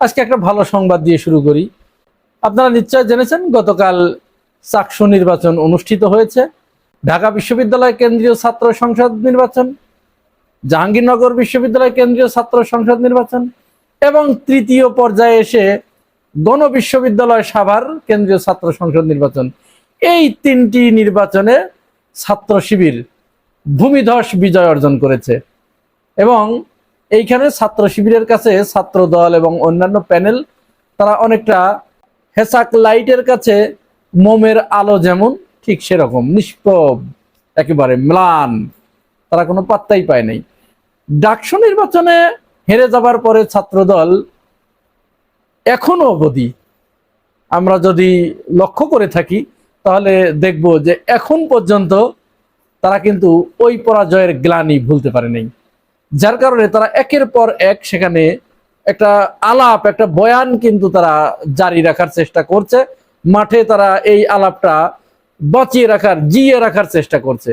আজকে একটা ভালো সংবাদ দিয়ে শুরু করি। আপনারা নিশ্চয় জেনেছেন, গতকাল চাকসু নির্বাচন অনুষ্ঠিত হয়েছে। ঢাকা বিশ্ববিদ্যালয় কেন্দ্রীয় ছাত্র সংসদ নির্বাচন, জাহাঙ্গীরনগর বিশ্ববিদ্যালয় কেন্দ্রীয় ছাত্র সংসদ নির্বাচন এবং তৃতীয় পর্যায়ে এসে গণ বিশ্ববিদ্যালয় সাভার কেন্দ্রীয় ছাত্র সংসদ নির্বাচন। এই তিনটি নির্বাচনে ছাত্র শিবির ভূমিধস বিজয় অর্জন করেছে এবং এইখানে ছাত্র শিবিরের কাছে ছাত্র দল এবং অন্যান্য প্যানেল, তারা অনেকটা হেসাক লাইটের কাছে মোমের আলো যেমন, ঠিক সেরকম, নিষ্প্রভ, একেবারে ম্লান, তারা কোনো পাত্তাই পায় নাই। ডাকসু নির্বাচনে হেরে যাবার পরে ছাত্রদল এখনও অবধি, আমরা যদি লক্ষ্য করে থাকি, তাহলে দেখব যে এখন পর্যন্ত তারা কিন্তু ওই পরাজয়ের গ্লানি ভুলতে পারে নাই যার কারণে তারা একের পর এক সেখানে একটা আলাপ, একটা বয়ান কিন্তু তারা জারি রাখার চেষ্টা করছে। মাঠে তারা এই আলাপটা বাঁচিয়ে রাখার, জিয়ে রাখার চেষ্টা করছে।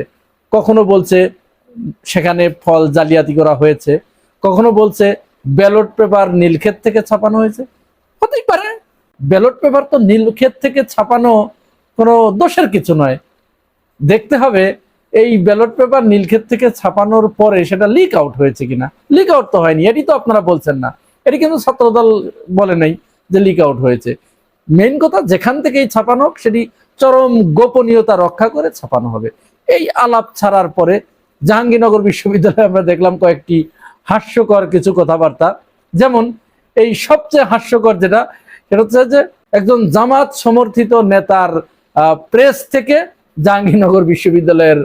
কখনো বলছে সেখানে ফল জালিয়াতি করা হয়েছে। কখনো বলছে ব্যালট পেপার নীলক্ষেত থেকে ছাপানো হয়েছে। হতেই পারে। ব্যালট পেপার তো নীলক্ষেত থেকে ছাপানো কোনো দোষের কিছু নয়। দেখতে হবে এই ব্যালট পেপার নীলক্ষেত থেকে ছাপানোর পরে সেটা লিক আউট হয়েছে কিনা? লিক আউট তো হয়নি, এটি তো আপনারা বলছেন না। এটি কিন্তু ছাত্রদল বলে নাই যে লিক আউট হয়েছে। মেইন কথা, যেখান থেকেই ছাপানো সেটি চরম গোপনীয়তা রক্ষা করে ছাপানো হবে। এই আলাপ ছাড়ার পরে জাহাঙ্গীরনগর বিশ্ববিদ্যালয়ে আমরা দেখলাম কয়েকটি হাস্যকর কিছু কথাবার্তা। যেমন, এই সবচেয়ে হাস্যকর যেটা, সেটা হচ্ছে যে একজন জামাত সমর্থিত নেতার প্রেস থেকে জাহাঙ্গীরনগর বিশ্ববিদ্যালয়ের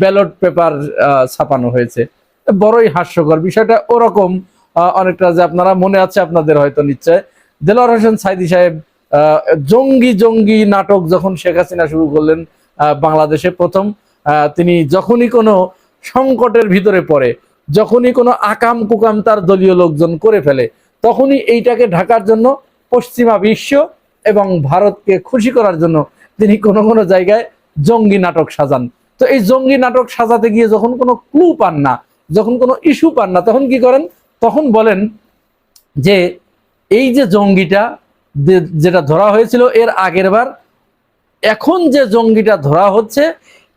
ব্যালট পেপার ছাপানো হয়েছে। বড়ই হাস্যকর বিষয়টা। ওরকম অনেকটা যে আপনারা মনে আছে আপনাদের হয়তো নিশ্চয়। দেলোয়ার হোসেন সাইদি সাহেব জঙ্গি জঙ্গি নাটক যখন শেখ হাসিনা শুরু করলেন বাংলাদেশে প্রথম তিনি যখনই কোনো সংকটের ভিতরে পড়ে, যখনই কোনো আকাম কুকাম তার দলীয় লোকজন করে ফেলে, তখনই এইটাকে ঢাকার জন্য পশ্চিমা বিশ্ব এবং ভারতকে খুশি করার জন্য তিনি কোনো কোনো জায়গায় জঙ্গি নাটক সাজান। তো এই জঙ্গি নাটক সাজাতে গিয়ে যখন কোনো ক্লু পান না, যখন কোনো ইস্যু পান না, তখন কি করেন? তখন বলেন যে এই যে জঙ্গিটা যেটা ধরা হয়েছিল এর আগের বার, এখন যে জঙ্গিটা ধরা হচ্ছে,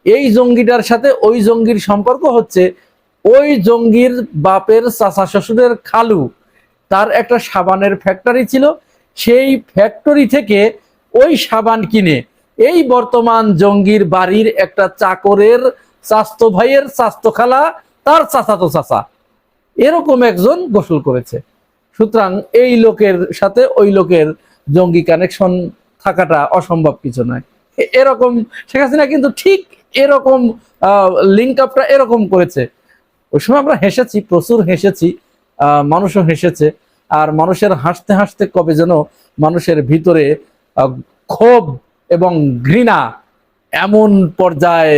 এই জঙ্গিটার সাথে ওই জঙ্গির সম্পর্ক হচ্ছে, ওই জঙ্গির বাপের চাচা শ্বশুরের খালু, তার একটা সাবানের ফ্যাক্টরি ছিল, সেই ফ্যাক্টরি থেকে ওই সাবান কিনে এই বর্তমান জঙ্গির বাড়ির একটা চাকরের স্বাস্থ্য ভাইয়ের স্বাস্থ্য খালা, তার চাচাতো চাচা। এরকম একজন গোসল করেছে। সুতরাং এই লোকের সাথে ওই লোকের জঙ্গি কানেকশন থাকাটা অসম্ভব কিছু নয়। এরকম শেখ হাসিনা কিন্তু ঠিক এরকম লিঙ্ক আপটা এরকম করেছে। ওই সময় আমরা হেসেছি, প্রচুর হেসেছি মানুষও হেসেছে। আর মানুষের হাসতে হাসতে কবে যেন মানুষের ভিতরে ক্ষোভ এবং ঘৃণা এমন পর্যায়ে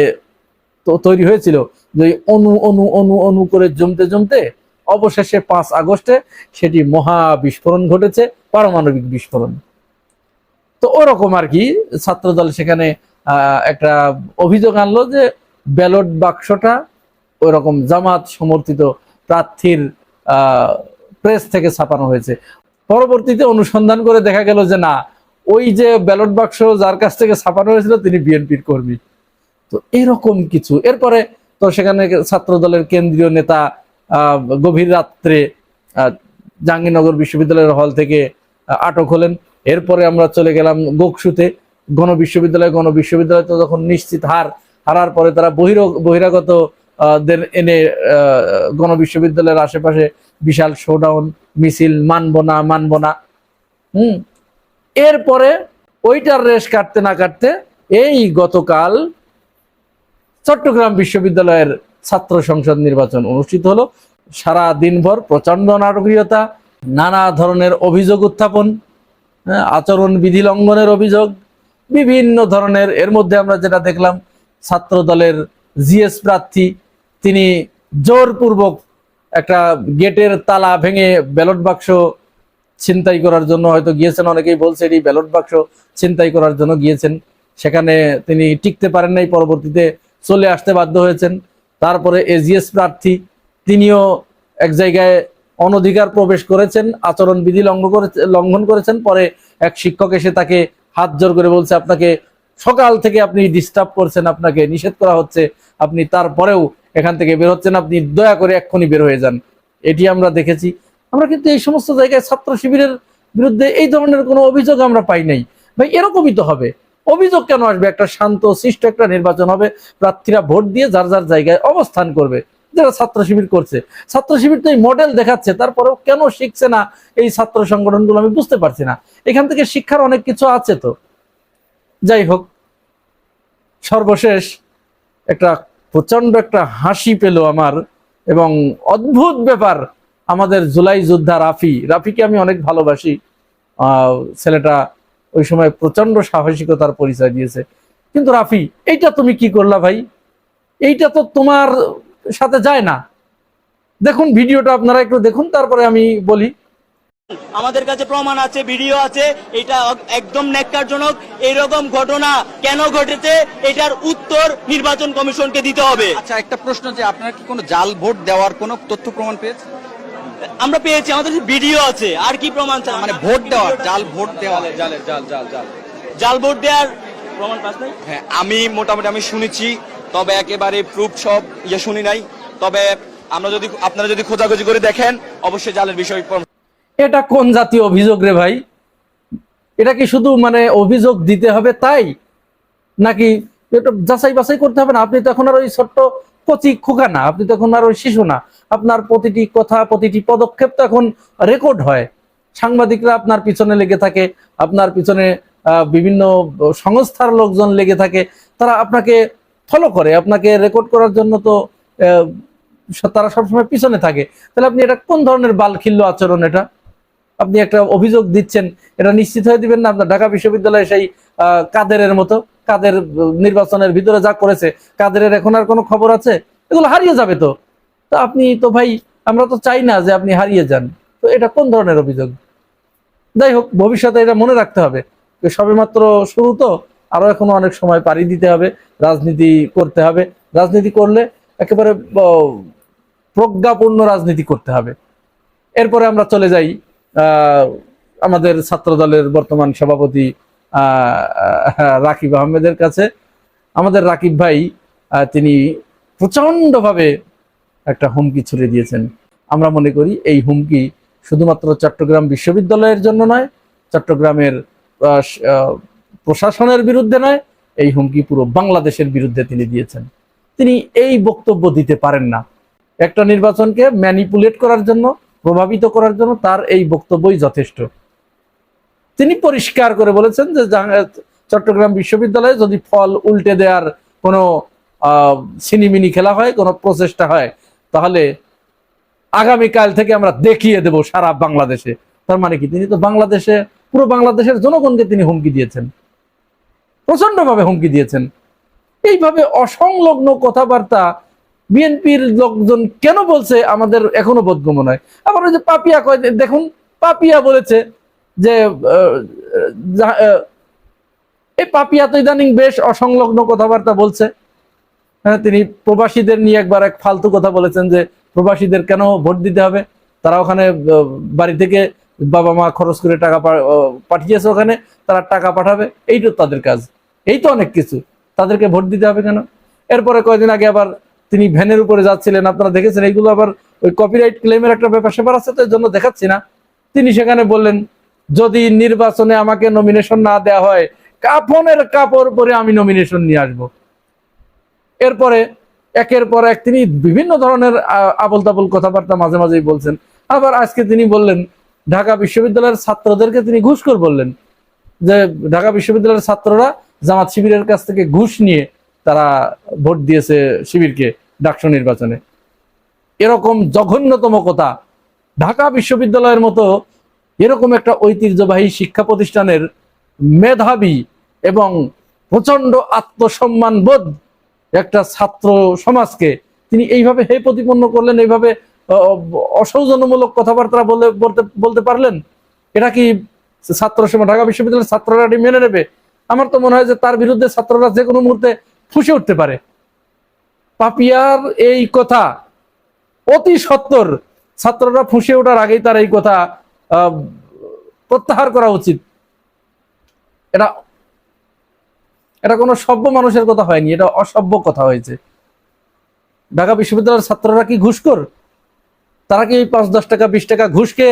তো তৈরি হয়েছিল যে অনু অনু অনু অনু করে জমতে জমতে অবশেষে পাঁচ আগস্টে সেটি মহা বিস্ফোরণ ঘটেছে, পারমাণবিক বিস্ফোরণ। তো ওরকম আর কি ছাত্রদল সেখানে একটা অভিযোগ আনলো যে ব্যালট বাক্সটা ওইরকম জামাত সমর্থিত প্রার্থীর প্রেস থেকে ছাপানো হয়েছে। পরবর্তীতে অনুসন্ধান করে দেখা গেল যে না ওই যে ব্যালট বাক্স যার কাছ থেকে ছাপানো হয়েছিল, তিনি বিএনপির কর্মী। তো এরকম কিছু। এরপরে তো সেখানে ছাত্র দলের কেন্দ্রীয় নেতা গভীর রাত্রে জাহাঙ্গীরনগর বিশ্ববিদ্যালয়ের হল থেকে আটক হলেন। এরপরে আমরা চলে গেলাম গোকসুতে। গণ বিশ্ববিদ্যালয় গণ বিশ্ববিদ্যালয় তো যখন নিশ্চিত হার, হারার পরে তারা বহির, বহিরাগত দের এনে গণ বিশ্ববিদ্যালয়ের আশেপাশে বিশাল শোডাউন মিছিল, মানব না মানব না। হুম এরপরে ওইটার রেশ কাটতে না কাটতে এই গতকাল চট্টগ্রাম বিশ্ববিদ্যালয়ের ছাত্র সংসদ নির্বাচন অনুষ্ঠিত হলো। সারা দিনভর প্রচণ্ড নাটকীয়তা নানা ধরনের অভিযোগ উত্থাপন হ্যাঁ, আচরণ বিধি লঙ্ঘনের অভিযোগ বিভিন্ন ধরনের এর মধ্যে আমরা যেটা দেখলাম ছাত্র দলের জিএস প্রার্থী তিনি জোরপূর্বক একটা গেটের তালা ভেঙে ব্যালট বাক্স ছিনতাই করার জন্য হয়তো গিয়েছেন, অনেকেই বলছে এটি ব্যালট বাক্স ছিনতাই করার জন্য গিয়েছেন। সেখানে তিনি টিকতে পারেন নাই, পরবর্তীতে চলে আসতে বাধ্য হয়েছেন। তারপরে এজিএস প্রার্থী, তিনিও এক জায়গায় অনধিকার প্রবেশ করেছেন আচরণ বিধি লঙ্ঘন করেছে লঙ্ঘন করেছেন। পরে এক শিক্ষক এসে তাকে হাত জোর করে বলছে, আপনাকে সকাল থেকে আপনি ডিস্টার্ব করছেন, আপনাকে নিষেধ করা হচ্ছে, আপনি তারপরেও এখান থেকে বের হচ্ছেন, আপনি দয়া করে এক্ষুনি বের হয়ে যান। এটি আমরা দেখেছি। আমরা কিন্তু এই সমস্ত জায়গায় ছাত্র শিবিরের বিরুদ্ধে এই ধরনের কোনো অভিযোগ আমরা পাই নাই। ভাই, এরকমই তো হবে। অভিযোগ কেন আসবে? একটা শান্ত, সৃষ্ট একটা নির্বাচন হবে, প্রার্থীরা ভোট দিয়ে যার যার জায়গায় অবস্থান করবে, যারা ছাত্র শিবির করছে। ছাত্র শিবির তো এই মডেল দেখাচ্ছে, তারপরেও কেন শিখছে না এই ছাত্র সংগঠনগুলো আমি বুঝতে পারছি না। এখান থেকে শিক্ষার অনেক কিছু আছে তো। যাই হোক, সর্বশেষ একটা প্রচণ্ড একটা হাসি পেল আমার এবং অদ্ভুত ব্যাপার আমাদের জুলাই যোদ্ধা রাফি। রাফিকে আমি অনেক ভালোবাসি। আহ, ছেলেটা ওই সময় প্রচণ্ড সাহসিকতার পরিচয় দিয়েছে। কিন্তু রাফি এইটা তুমি কি করলা ভাই? এইটা তো তোমার সাথে যায় না। দেখুন ভিডিওটা আপনারা একটু দেখুন তারপরে আমি বলি। আমাদের কাছে প্রমাণ আছে ভিডিও আছে। এটা একদম ন্যাক্কারজনক। এরকম ঘটনা কেন ঘটেছে? এটার উত্তর নির্বাচন কমিশনকে দিতে হবে। আচ্ছা একটা প্রশ্ন যে আপনারা কি কোনো জাল ভোট দেওয়ার কোনো তথ্য প্রমাণ পেয়েছেন? আমরা পেয়েছি আমাদের ভিডিও আছে। আর কি প্রমাণ চান মানে ভোট দেওয়ার জাল ভোট দেওয়া। জালের জাল জাল জাল জাল। জাল ভোট দেওয়ার প্রমাণ পাস নাই? হ্যাঁ আমি মোটামুটি আমি শুনেছি তবে একেবারে প্রুফ সব ইয়ে শুনি নাই। তবে আমরা যদি আপনারা যদি খোঁজাখুঁজি করে দেখেন অবশ্যই জালের বিষয় এটা কোন জাতীয় অভিযোগ রে ভাই? এটা কি শুধু মানে অভিযোগ দিতে হবে তাই? নাকি এটা যাচাই বাছাই করতে হবে না? আপনি তো এখন আর ওই ছোট্ট কচি খোকা না, আপনি তো এখন আর শিশু না। আপনার প্রতিটি কথা, প্রতিটি পদক্ষেপ তো এখন রেকর্ড হয়। সাংবাদিকরা আপনার পিছনে লেগে থাকে, আপনার পিছনে বিভিন্ন সংস্থার লোকজন লেগে থাকে, তারা আপনাকে ফলো করে, আপনাকে রেকর্ড করার জন্য তো তারা সবসময় পিছনে থাকে। তাহলে আপনি এটা কোন ধরনের বালখিল্য আচরণ এটা? আপনি একটা অভিযোগ দিচ্ছেন, এটা নিশ্চিত হয়ে দিবেন না? আপনার ঢাকা বিশ্ববিদ্যালয়ে সেই কাদেরের মতো? কাদের নির্বাচনের ভিতরে যা করেছে, কাদেরের এখন আর কোনো খবর আছে? এগুলো হারিয়ে যাবে তো। তো আপনি তো ভাই, আমরা তো চাই না যে আপনি হারিয়ে যান। তো এটা কোন ধরনের অভিযোগ? যাই হোক, ভবিষ্যতে এটা মনে রাখতে হবে। যে সবেমাত্র শুরু তো, আরও এখনও অনেক সময় পাড়ি দিতে হবে, রাজনীতি করতে হবে। রাজনীতি করলে একেবারে প্রজ্ঞাপূর্ণ রাজনীতি করতে হবে। এরপরে আমরা চলে যাই আমাদের ছাত্র দলের বর্তমান সভাপতি রাকিব আহমেদের কাছে। আমাদের রাকিব ভাই তিনি প্রচন্ডভাবে একটা হুমকি ছুড়ে দিয়েছেন। আমরা মনে করি এই হুমকি শুধুমাত্র চট্টগ্রাম বিশ্ববিদ্যালয়ের জন্য নয়, চট্টগ্রামের প্রশাসনের বিরুদ্ধে নয়, এই হুমকি পুরো বাংলাদেশের বিরুদ্ধে তিনি দিয়েছেন। তিনি এই বক্তব্য দিতে পারেন না। একটা নির্বাচনকে ম্যানিপুলেট করার জন্য, প্রভাবিত করার জন্য তার এই বক্তব্যই যথেষ্ট। তিনি পরিষ্কার করে বলেছেন যে চট্টগ্রাম বিশ্ববিদ্যালয়ে যদি ফল উল্টে দেওয়ার কোনো আহ, ছিনিমিনি খেলা হয় কোনো প্রচেষ্টা হয় তাহলে আগামীকাল থেকে আমরা দেখিয়ে দেব সারা বাংলাদেশে। তার মানে কি? তিনি তো বাংলাদেশে পুরো বাংলাদেশের জনগণকে তিনি হুমকি দিয়েছেন। প্রচন্ডভাবে হুমকি দিয়েছেন। এইভাবে অসংলগ্ন কথাবার্তা বিএনপির লোকজন কেন বলছে আমাদের এখনও বোধগম্য নয়। আবার ওই যে পাপিয়া কয় দেখুন পাপিয়া বলেছে যে এই পাপিয়া তো ইদানিং বেশ অসংলগ্ন কথাবার্তা বলছে। হ্যাঁ তিনি প্রবাসীদের নিয়ে একবার এক ফালতু কথা বলেছেন যে, প্রবাসীদের কেন ভোট দিতে হবে? তারা ওখানে বাড়ি থেকে বাবা মা খরচ করে টাকা পাঠিয়েছে ওখানে, তারা টাকা পাঠাবে। এই তো তাদের কাজ। এই তো অনেক কিছু। তাদেরকে ভোট দিতে হবে কেন? এরপরে কয়েকদিন আগে আবার তিনি ভ্যানের উপরে যাচ্ছিলেন। আপনারা দেখেছেন, এইগুলো আবার ওই কপিরাইট ক্লেমের একটা ব্যাপার স্যাপার আছে, তো জন্য দেখাচ্ছি না। তিনি সেখানে বললেন যদি নির্বাচনে আমাকে নমিনেশন না দেওয়া হয়, কাফনের কাপড় পরে আমি নমিনেশন নিয়ে আসব। এরপরে, একের পর এক তিনি বিভিন্ন ধরনের আবল তাবল কথাবার্তা মাঝে মাঝেই বলছেন। আবার আজকে তিনি বললেন, ঢাকা বিশ্ববিদ্যালয়ের ছাত্রদেরকে তিনি ঘুষ ঘুষখোর বললেন, যে ঢাকা বিশ্ববিদ্যালয়ের ছাত্ররা জামাত শিবিরের কাছ থেকে ঘুষ নিয়ে তারা ভোট দিয়েছে শিবিরকে ডাকসু নির্বাচনে। এরকম জঘন্যতম কথা ঢাকা বিশ্ববিদ্যালয়ের মতো এরকম একটা ঐতিহ্যবাহী শিক্ষা প্রতিষ্ঠানের মেধাবী এবং প্রচণ্ড আত্মসম্মান বোধ একটা ছাত্র সমাজকে তিনি এইভাবে হে প্রতিপন্ন করলেন এইভাবে আহ, অসৌজন্যমূলক কথাবার্তা বলে বলতে বলতে পারলেন? এটা কি ছাত্র সমাজ ঢাকা বিশ্ববিদ্যালয়ের ছাত্ররা মেনে নেবে? আমার তো মনে হয় যে তার বিরুদ্ধে ছাত্ররা যে কোনো মুহূর্তে ফুসে উঠতে পারে। পাপিয়ার এই কথা অতি সত্তর ছাত্ররা ফুঁসে ওঠার আগেই তার এই কথা প্রত্যাহার করা উচিত। এটা এটা কোনো সভ্য মানুষের কথা হয়নি, এটা অসভ্য কথা হয়েছে। ঢাকা বিশ্ববিদ্যালয়ের ছাত্ররা কি ঘুষখোর? তারা কি পাঁচ, দশ টাকা, বিশ টাকা ঘুষকে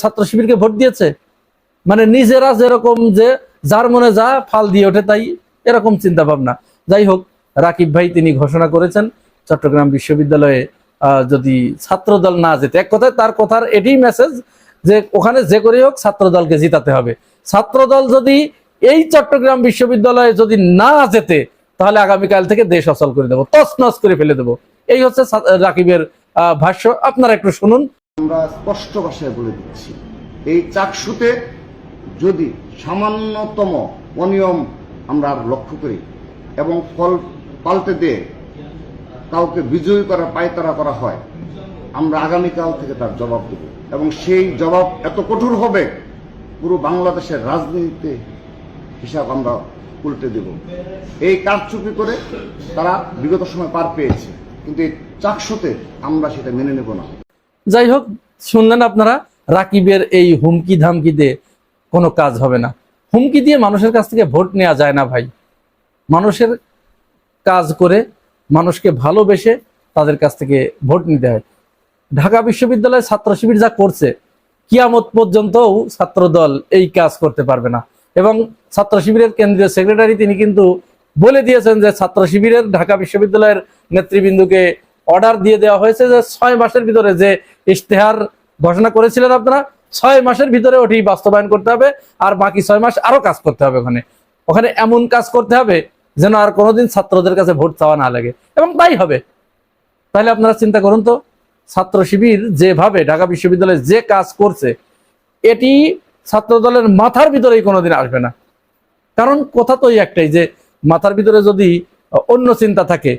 ছাত্র শিবিরকে ভোট দিয়েছে? মানে নিজেরা যেরকম যে যার মনে যা ফাল দিয়ে ওঠে তাই এরকম চিন্তা ভাবনা যাই হোক, রাকিব ভাই তিনি ঘোষণা করেছেন, চট্টগ্রাম বিশ্ববিদ্যালয়ে যদি ছাত্রদল না যেতে, এক কথায় তার কথার এটি মেসেজ যে ওখানে যে করে হোক ছাত্রদলকে জিতাতে হবে। ছাত্রদল যদি এই চট্টগ্রাম বিশ্ববিদ্যালয়ে যদি না যেতে তাহলে আগামীকাল থেকে দেশ অচল করে দেবো, তছনছ করে ফেলে দেবো। এই হচ্ছে রাকিবের ভাষ্য। আপনারা একটু শুনুন। আমরা স্পষ্ট ভাষায় বলে দিচ্ছি, এই চাকসুতে যদি সামান্যতম অনিয়ম আমরা লক্ষ্য করি এবং ফল পাল্টে দিয়ে কাউকে বিজয়ী করা পায়তারা করা হয়, আমরা আগামীকাল থেকে তার জবাব দেব। এবং সেই জবাব এত কঠোর হবে, পুরো বাংলাদেশের রাজনীতিতে হিসাব আমরা উল্টে দেব। এই কারচুপি করে তারা বিগত সময় পার পেয়েছে, কিন্তু এই চাকসুতে আমরা সেটা মেনে নেব না। যাই হোক, শুনলেন আপনারা, রাকিবের এই হুমকি ধামকিতে কোনো কাজ হবে না। হুমকি দিয়ে মানুষের কাছ থেকে ভোট নেওয়া যায় না ভাই। মানুষের কাজ করে মানুষকে ভালোবেসে তাদের কাছ থেকে ভোট নিতে হয়। ঢাকা বিশ্ববিদ্যালয়ের ছাত্র শিবির যা করছে, কিয়ামত পর্যন্তও ছাত্রদল এই কাজ করতে পারবে না। এবং ছাত্র শিবিরের কেন্দ্রীয় সেক্রেটারি তিনি কিন্তু বলে দিয়েছেন যে ছাত্র শিবিরের ঢাকা বিশ্ববিদ্যালয়ের নেতৃবৃন্দকে অর্ডার দিয়ে দেওয়া হয়েছে যে ছয় মাসের ভিতরে যে ইশতেহার ঘোষণা করেছিলেন আপনারা, ছয় মাসের ভিতরে ওটি বাস্তবায়ন করতে হবে আর বাকি ছয় মাস আরও কাজ করতে হবে ওখানে। ওখানে এমন কাজ করতে হবে যেন আর কোনোদিন ছাত্রদের কাছে ভোট চাওয়া না লাগে। এবং তাই হবে। তাহলে আপনারা চিন্তা করুন তো ছাত্র শিবির যেভাবে ঢাকা বিশ্ববিদ্যালয়ে যে কাজ করছে, এটি ছাত্র দলের মাথার ভিতরেই কোনোদিন আসবে না। কারণ কথা তো একটাই যে, মাথার ভিতরে যদি অন্য চিন্তা থাকে,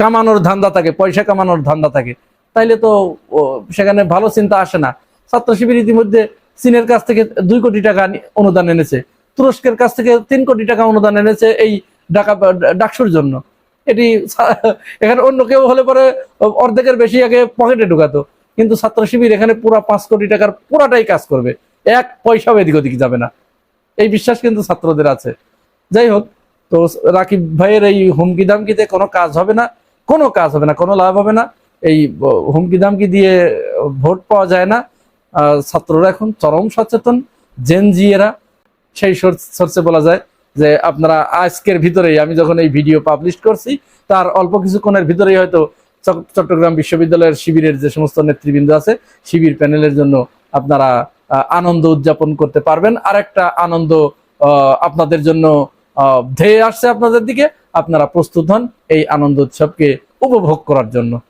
কামানোর ধান্দা থাকে, পয়সা কামানোর ধান্দা থাকে, তাইলে তো সেখানে ভালো চিন্তা আসে না। ছাত্র শিবির ইতিমধ্যে চীনের কাছ থেকে দুই কোটি টাকা অনুদান এনেছে, তুরস্কের কাছ থেকে তিন কোটি টাকা অনুদান এনেছে এই ডাকা ডাকসুর জন্য। এটি এখানে অন্য কেউ হলে পরে অর্ধেকের বেশি আগে পকেটে ঢুকাতো। কিন্তু ছাত্র শিবির এখানে পুরা পাঁচ কোটি টাকার পুরাটাই কাজ করবে। এক পয়সাও এদিক ওদিক যাবে না। এই বিশ্বাস কিন্তু ছাত্রদের আছে। যাই হোক, তো রাকিব ভাইয়ের এই হুমকি দামকিতে কোনো কাজ হবে না। কোনো কাজ হবে না, কোনো লাভ হবে না। এই হুমকি দামকি দিয়ে ভোট পাওয়া যায় না। ছাত্ররা এখন চরম সচেতন জেন জেনজিয়েরা সেই সোর্সে বলা যায়। যে আপনারা আজকের ভিতরেই, আমি যখন এই ভিডিও পাবলিশ করছি, তার অল্প কিছুক্ষণের ভিতরেই হয়তো চট- চট্টগ্রাম বিশ্ববিদ্যালয়ের শিবিরের যে সমস্ত নেতৃবৃন্দ আছে, শিবির প্যানেলের জন্য আপনারা আনন্দ উদযাপন করতে পারবেন। আর একটা আনন্দ আপনাদের জন্য ধেয়ে আসছে আপনাদের দিকে। আপনারা প্রস্তুত হন এই আনন্দ উৎসবকে উপভোগ করার জন্য।